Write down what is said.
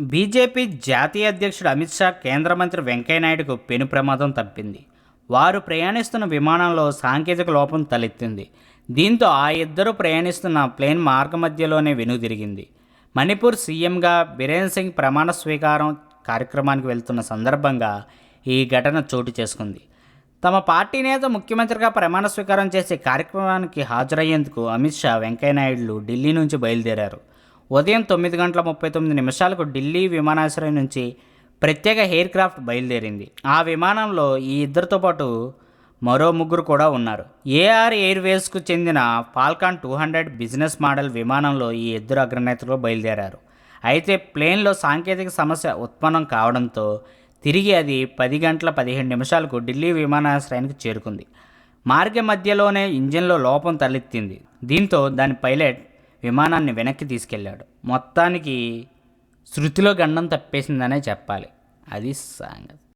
BJP జాతీయ అధ్యక్షుడు అమిత్ షా కేంద్ర మంత్రి వెంకయ్యనాయుడుకు పెను ప్రమాదం తప్పింది. వారు ప్రయాణిస్తున్న విమానంలో సాంకేతిక లోపం తలెత్తింది. దీంతో ఆ ఇద్దరు ప్రయాణిస్తున్న ప్లేన్ మార్గ మధ్యలోనే వెనుదిరిగింది. మణిపూర్ సీఎంగా బిరేన్ సింగ్ ప్రమాణ స్వీకారం కార్యక్రమానికి వెళ్తున్న సందర్భంగా ఈ ఘటన చోటు చేసుకుంది. తమ పార్టీ నేత ముఖ్యమంత్రిగా ప్రమాణ స్వీకారం చేసే కార్యక్రమానికి హాజరయ్యేందుకు అమిత్ షా వెంకయ్యనాయుడులు ఢిల్లీ నుంచి బయలుదేరారు. ఉదయం తొమ్మిది గంటల ముప్పై తొమ్మిది నిమిషాలకు ఢిల్లీ విమానాశ్రయం నుంచి ప్రత్యేక ఎయిర్ క్రాఫ్ట్ బయలుదేరింది. ఆ విమానంలో ఈ ఇద్దరితో పాటు మరో ముగ్గురు కూడా ఉన్నారు. ఏఆర్ ఎయిర్వేస్కు చెందిన Falcon two hundred business model విమానంలో ఈ ఇద్దరు అగ్రనేతలు బయలుదేరారు. అయితే ప్లేన్లో సాంకేతిక సమస్య ఉత్పన్నం కావడంతో తిరిగి అది పది గంటల పదిహేను నిమిషాలకు ఢిల్లీ విమానాశ్రయానికి చేరుకుంది. మార్గ మధ్యలోనే ఇంజిన్లో లోపం తలెత్తింది. దీంతో దాని పైలట్ విమానాన్ని వెనక్కి తీసుకెళ్ళాడు. మొత్తానికి శృతిలో గండం తప్పేసిందనే చెప్పాలి. అది సంగతి.